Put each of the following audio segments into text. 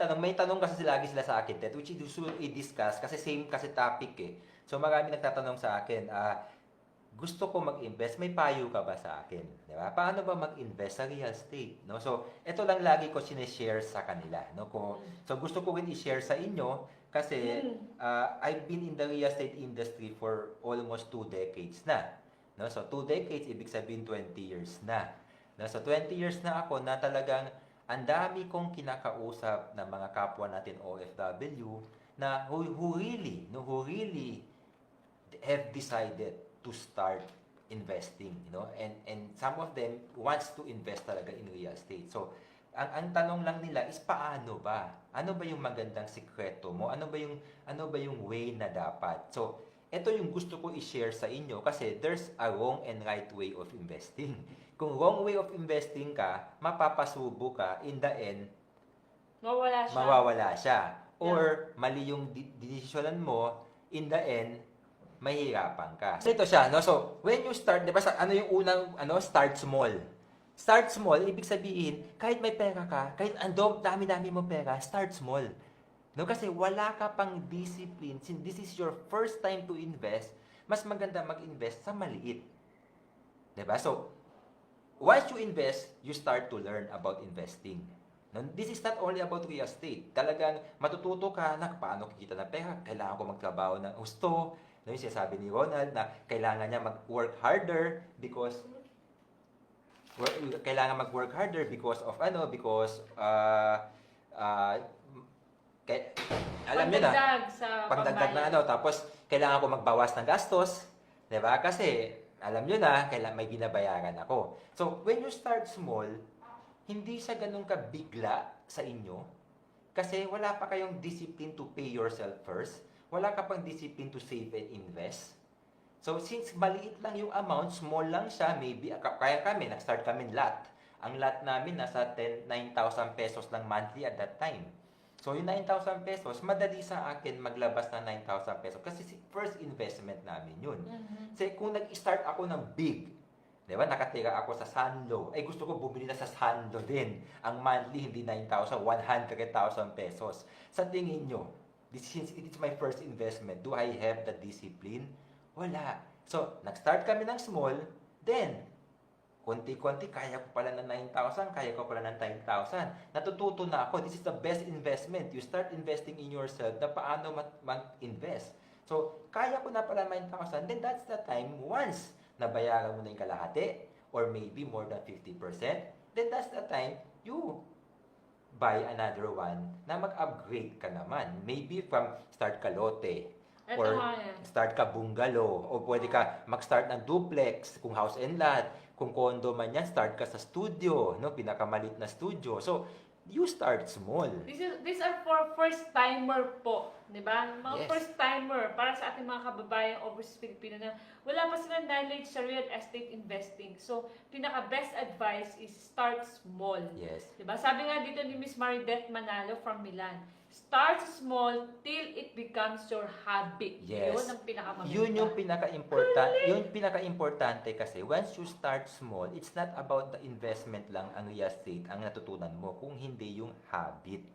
tanong, may tanong kasi lagi sila sa akin, Ted, which is will i-discuss kasi same kasi topic eh. So marami nagtatanong sa akin, ah, gusto ko mag-invest, may payo ka ba sa akin? Di ba? Paano ba mag-invest sa real estate? No? So, ito lang lagi ko sinishare sa kanila. No? Kung, so, gusto ko rin i-share sa inyo kasi ah, I've been in the real estate industry for almost two decades na. No? So, two decades, ibig sabihin 20 years na. No? So, 20 years na ako na talagang ang dami kong kinakausap ng mga kapwa natin OFW na who, who really, no, who really have decided to start investing, you know, and and some of them wants to invest talaga in real estate. So, ang ang tanong lang nila is paano ba? Ano ba yung magandang sikreto mo? Ano ba yung ano ba yung way na dapat? So, ito yung gusto ko i-share sa inyo kasi there's a wrong and right way of investing. Kung wrong way of investing ka, mapapasubo ka, in the end, Mawala siya. mawawala siya. Or mali yung desisyonan mo, in the end, mahirapan ka. So ito siya, no? So, when you start, di ba, sa, ano yung unang, ano, start small. Start small, ibig sabihin, kahit may pera ka, kahit ando, dami-dami mo pera, start small. No, kasi wala ka pang discipline. Since this is your first time to invest, mas maganda mag-invest sa maliit. 'Di ba? So, once you invest, you start to learn about investing. No, this is not only about real estate. Talagang matututo ka na paano kikita ng pera. Kailangan ko magtrabaho ng gusto. No, yung sinasabi ni Ronald na kailangan niya mag-work harder because work, kailangan mag-work harder because of ano, because uh, uh, kay, alam niyo na, Pagdagdag sa pagdagdag na ano, tapos kailangan ko magbawas ng gastos, 'di ba? Kasi alam niyo na, kailangan may binabayaran ako. So, when you start small, hindi siya ganun ka bigla sa inyo kasi wala pa kayong discipline to pay yourself first. Wala ka pang discipline to save and invest. So, since maliit lang yung amount, small lang siya, maybe, ka- kaya kami, nag-start kami lot. Ang lot namin, nasa 10, 9,000 pesos lang monthly at that time. So, yung 9,000 pesos, madali sa akin maglabas ng 9,000 pesos. Kasi si- first investment namin yun. Mhm. Kasi kung nag-start ako ng big, di ba, nakatira ako sa Sanlo, ay gusto ko bumili na sa Sanlo din. Ang monthly, hindi 9,000, 100,000 pesos. Sa tingin nyo, this, since it is my first investment, do I have the discipline? Wala. So, nag-start kami ng small, then, konti-konti, kaya ko pala ng 9,000, kaya ko pala ng 10,000. Natututo na ako, this is the best investment. You start investing in yourself na paano mag-invest. So, kaya ko na pala 9,000, then that's the time, once nabayaran mo na yung kalahati, or maybe more than 50%, then that's the time you buy another one na mag-upgrade ka naman. Maybe from start ka lote, or start ka bungalow, o pwede ka mag-start ng duplex, kung house and lot, kung condo man yan, start ka sa studio, no? pinakamalit na studio. So, you start small. This is, these are for first timer po, 'di ba? Mga Yes. first timer para sa ating mga kababayan overseas Filipino na wala pa silang knowledge sa real estate investing. So, pinaka best advice is start small. Yes. 'Di ba? Sabi nga dito ni Miss Maridette Manalo from Milan, start small till it becomes your habit. Yes. Yun ang pinakamaganda. Yun yung pinaka-important, yun pinaka-importante kasi once you start small, it's not about the investment lang ang real estate ang natutunan mo, kung hindi yung habit.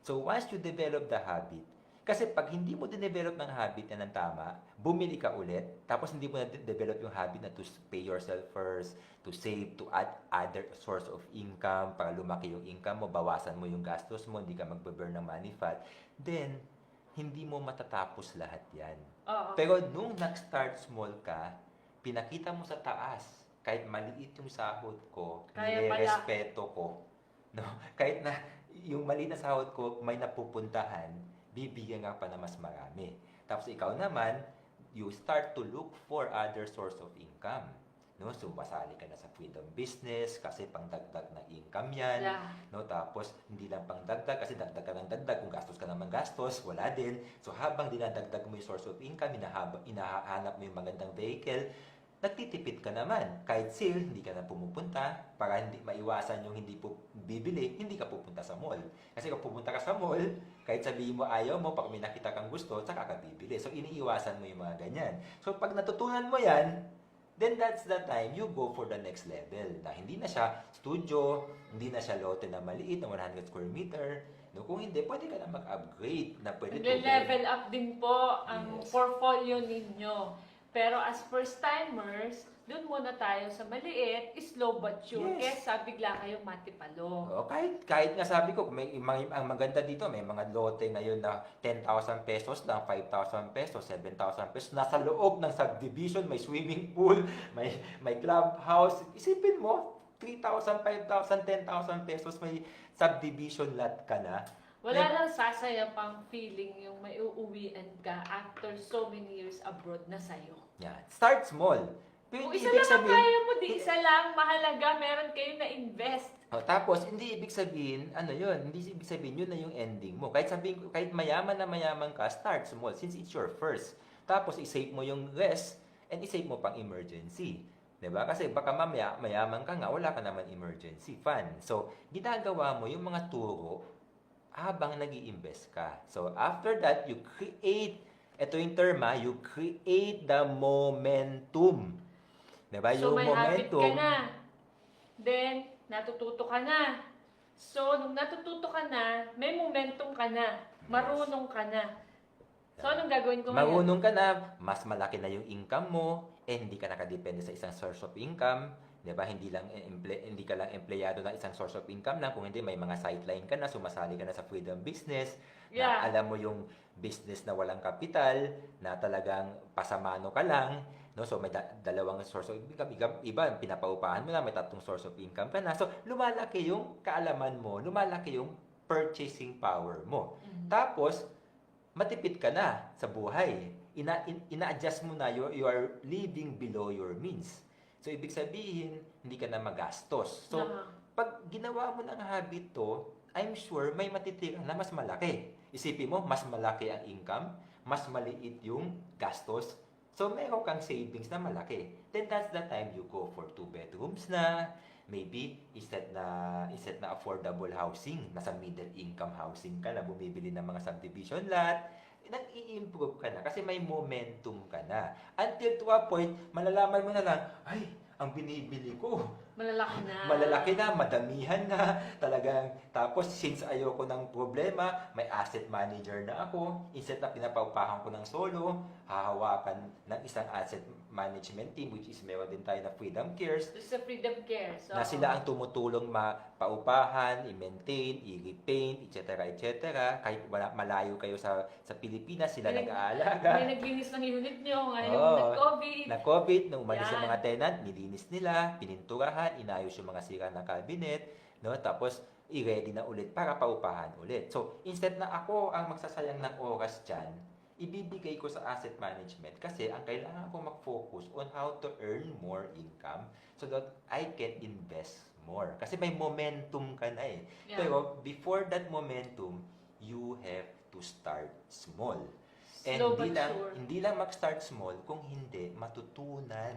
So once you develop the habit, kasi pag hindi mo dinevelop ng habit na ng tama, bumili ka ulit, tapos hindi mo na-develop yung habit na to pay yourself first, to save, to add other source of income, para lumaki yung income mo, bawasan mo yung gastos mo, hindi ka magbe-burn ng money fat, then, hindi mo matatapos lahat yan. Oo. Pero nung nag-start small ka, pinakita mo sa taas, kahit maliit yung sahod ko, Kaya pala. respeto ko. No? Kahit na yung maliit na sahod ko, may napupuntahan, bibigyan ka pa na mas marami. Tapos ikaw naman, you start to look for other source of income. No, so masali ka na sa freedom business kasi pangdagdag na income yan. Yeah. No, tapos hindi lang pang dagdag kasi dagdag ka ng dagdag kung gastos ka naman gastos, wala din. So habang dinadagdag mo yung source of income, hinahaba, hinahanap mo yung magandang vehicle, nagtitipid ka naman. Kahit sale, hindi ka na pumupunta para hindi maiwasan yung hindi po bibili, hindi ka pupunta sa mall. Kasi kung pupunta ka sa mall, kahit sabihin mo ayaw mo, pag may nakita kang gusto, saka ka bibili. So iniiwasan mo yung mga ganyan. So pag natutunan mo yan, then that's the time you go for the next level. Na hindi na siya studio, hindi na siya lote na maliit na 100 square meter. No, kung hindi, pwede ka na mag-upgrade na pwede to Nag-level up din po ang Yes. portfolio ninyo. Pero as first timers, dun muna tayo sa maliit, slow but sure, Yes. kesa bigla kayong matipalo. O, kahit, kahit nga sabi ko, may, may, ang maganda dito, may mga lote ngayon na 10,000 pesos lang, 5,000 pesos, 7,000 pesos. Nasa loob ng subdivision, may swimming pool, may, may clubhouse. Isipin mo, 3,000, 5,000, 10,000 pesos, may subdivision lot ka na. Wala Like- lang sasaya pang feeling yung may uuwian ka after so many years abroad na sa'yo. Yan. Start small. Kung isa lang ang kaya mo, di isa lang, mahalaga, meron kayo na invest. O, tapos, hindi ibig sabihin, ano yun, hindi ibig sabihin yun na yung ending mo. Kahit sabihin, kahit mayaman na mayaman ka, start small since it's your first. Tapos, isave mo yung rest and isave mo pang emergency. 'Di ba? Kasi baka mamaya, mayaman ka nga, wala ka naman emergency fund. So, ginagawa mo yung mga turo habang nag invest ka. So, after that, you create, ito yung term ha, you create the momentum. 'Di ba? So, yung may habit momentum. ka na. Then, natututo ka na. So, nung natututo ka na, may momentum ka na. Marunong ka na. So, anong gagawin ko ngayon? Marunong ka na, mas malaki na yung income mo, eh hindi ka nakadepende sa isang source of income, 'di ba? Hindi lang hindi ka lang empleyado ng isang source of income lang, kung hindi may mga sideline ka na, sumasali ka na sa freedom business, Yeah. na alam mo yung business na walang kapital, na talagang pasamano ka lang, no? So may da- dalawang source of income, iba, iba pinapaupahan mo na, may tatlong source of income ka na. So lumalaki yung kaalaman mo, lumalaki yung purchasing power mo. Mhm. Tapos, matipid ka na sa buhay. Ina, in- ina-adjust mo na, you, you are living below your means. So, ibig sabihin, hindi ka na magastos. So, Aha. pag ginawa mo ng habit to, I'm sure may matitira na mas malaki. Isipin mo, mas malaki ang income, mas maliit yung gastos. So, meron kang savings na malaki. Then, that's the time you go for two bedrooms na, maybe, instead na, instead na affordable housing, nasa middle income housing ka na, bumibili ng mga subdivision lot, nag-i-improve ka na kasi may momentum ka na. Until to a point, malalaman mo na lang, ay, ang binibili ko, Malalaki na. malalaki na, madamihan na, talagang, tapos since ayoko ng problema, may asset manager na ako, instead na pinapaupahan ko ng solo, hahawakan ng isang asset management team, which is meron din tayo na Freedom Cares, Ito sa Freedom Care. So, na sila ang tumutulong mapaupahan, i-maintain, i-repaint, etc. etc. Kahit wala, malayo kayo sa sa Pilipinas, sila May- nag-aalaga. May naglinis ng unit nyo ngayon Oo. nag-COVID. na COVID, nung umalis yung mga tenant, nilinis nila, pininturahan, inayos yung mga sira ng cabinet, no? Tapos, i-ready na ulit para paupahan ulit. So, instead na ako ang magsasayang ng oras dyan, ibibigay ko sa asset management kasi ang kailangan ko mag-focus on how to earn more income so that I can invest more. Kasi may momentum ka na eh. Yeah. Pero before that momentum, you have to start small. And Slow hindi lang, sure. hindi lang mag-start small, kung hindi, matutunan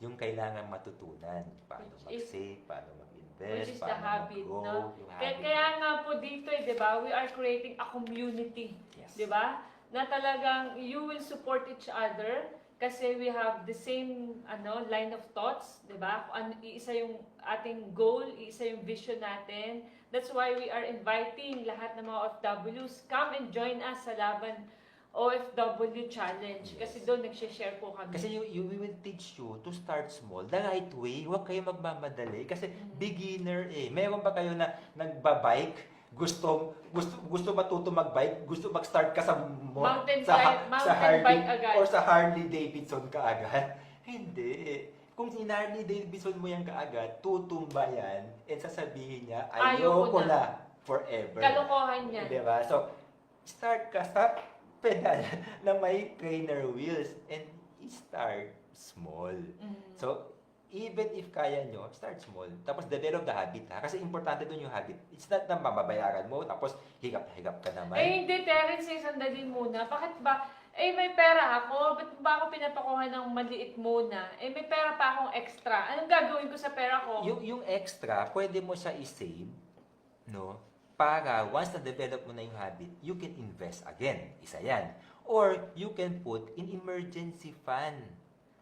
yung kailangan matutunan. Paano mag-save, paano mag-invest, Which is the paano habit, mag-grow, no? yung Kaya, habit. kaya nga po dito, eh, di ba, we are creating a community. Yes. Di ba? Na talagang you will support each other kasi we have the same ano line of thoughts, 'di ba? Ano iisa yung ating goal, iisa yung vision natin. That's why we are inviting lahat ng mga OFWs come and join us sa Laban OFW Challenge Yes. kasi doon nagse-share po kami. Kasi you, you, we will teach you to start small, the right way. Huwag kayo magmamadali. Kasi Mhm. beginner eh. Meron ba kayo na nagbabike, gusto gusto gusto matuto magbike, gusto mag-start ka sa mo, Mountain sa, bike- sa Harley bike agad. or sa Harley Davidson ka agad. Hindi. Kung si Harley Davidson mo yan kaagad, tutumba yan and sasabihin niya, Ayoko ayoko na." na. forever. Kalokohan yan. Diba? So, start ka sa pedal na may trainer wheels and start small. Mhm. So, even if kaya nyo, start small. Tapos develop the habit ha. Kasi importante dun yung habit. It's not na mababayaran mo, tapos higap-higap ka naman. Eh, hindi, Terence, eh, sandali muna. Bakit ba? Eh, may pera ako. Ba't ba ako pinapakuha ng maliit muna? Eh, may pera pa akong extra. Anong gagawin ko sa pera ko? Yung, yung extra, pwede mo siya i-save, no? Para once na-develop mo na yung habit, you can invest again. Isa yan. Or you can put in emergency fund.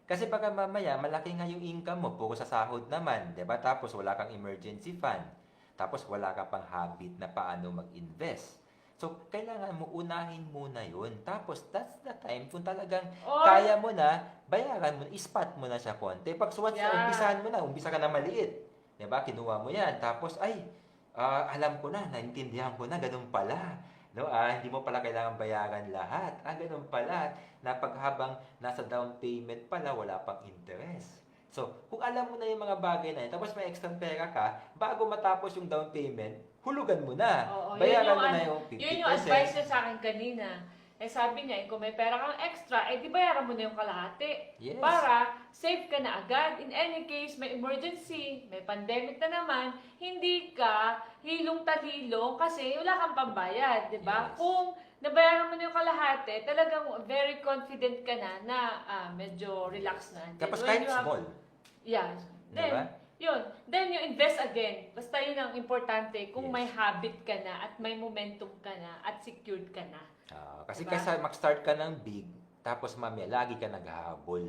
Kasi baka mamaya, malaki nga yung income mo, puro sa sahod naman, di ba? Tapos wala kang emergency fund. tapos wala ka pang habit na paano mag-invest. So, kailangan mo unahin muna yun. Tapos, that's the time kung talagang Or, kaya mo na, bayaran mo, ispat mo na siya konti. Pag once Yeah. umpisahan mo na, umpisa ka na maliit. Diba? Kinuha mo yan. Tapos, ay, ah, alam ko na, naintindihan ko na, ganun pala. No, ah, hindi mo pala kailangan bayaran lahat. Ah, ganun pala. Na paghabang nasa down payment pala, wala pang interest. So, kung alam mo na yung mga bagay na yun, tapos may extra pera ka, bago matapos yung down payment, hulugan mo na. Oo, yun bayaran yung mo na yung 50%. yun yung advice niya sa akin kanina. Eh sabi niya, eh, kung may pera kang extra, eh di bayaran mo na yung kalahati. Yes. Para safe ka na agad. In any case, may emergency, may pandemic na naman, hindi ka hilong-talilong kasi wala kang pambayad, di ba? Yes. Kung nabayaran mo na yung kalahati, talagang very confident ka na na ah, medyo relax na. Then Tapos when kahit you have- small. Yeah. Then, Diba? Yun. Then you invest again. Basta yun ang importante kung Yes. may habit ka na at may momentum ka na at secured ka na. Ah, kasi Diba? kasi mag-start ka ng big, tapos mamaya, lagi ka naghahabol.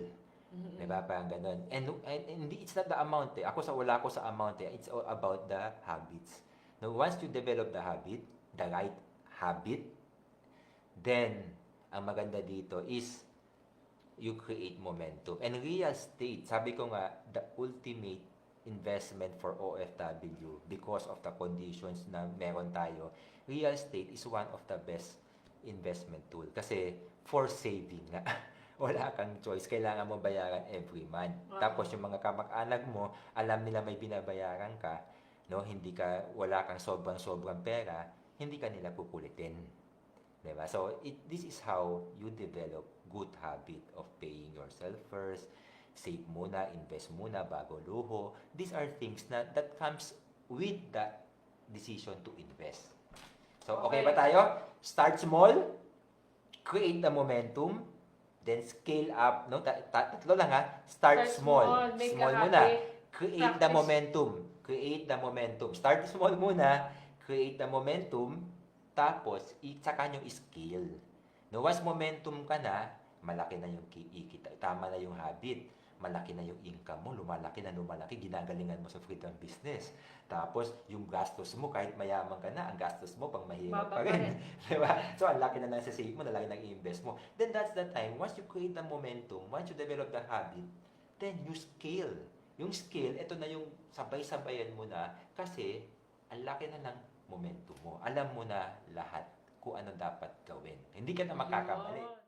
Mhm. Diba? Parang ganun. And, and, hindi, it's not the amount eh. Ako sa wala ko sa amount eh. It's all about the habits. Now, once you develop the habit, the right habit, then, ang maganda dito is, you create momentum. And real estate, sabi ko nga, the ultimate investment for OFW because of the conditions na meron tayo, real estate is one of the best investment tool. Kasi, for saving nga. Wala kang choice. Kailangan mo bayaran every month. Wow. Tapos, yung mga kamag-anak mo, alam nila may binabayaran ka, no? Hindi ka, wala kang sobrang-sobrang pera, hindi ka nila pupulitin. Diba? So, it, this is how you develop good habit of paying yourself first, save muna, invest muna bago luho. These are things na that comes with the decision to invest. So, okay, Okay. ba tayo? Start small, create the momentum, then scale up, no? Ta- ta- tatlo lang ha. Start, Start small. small, make Small muna. Create the Practice. momentum. Create the momentum. Start small muna, create the momentum, tapos saka nyo scale. No, once momentum ka na, malaki na yung kiikita. Tama na yung habit. Malaki na yung income mo. Lumalaki na lumalaki. Ginagalingan mo sa freedom business. Tapos, yung gastos mo, kahit mayaman ka na, ang gastos mo pang mahirap pa rin. diba? So, ang laki na lang sa save mo, na laki na i-invest mo. Then, that's the time. Once you create the momentum, once you develop the habit, then you scale. Yung scale, ito na yung sabay-sabayan mo na kasi ang laki na ng momentum mo. Alam mo na lahat kung ano dapat gawin. Hindi ka na makakamali. Yun.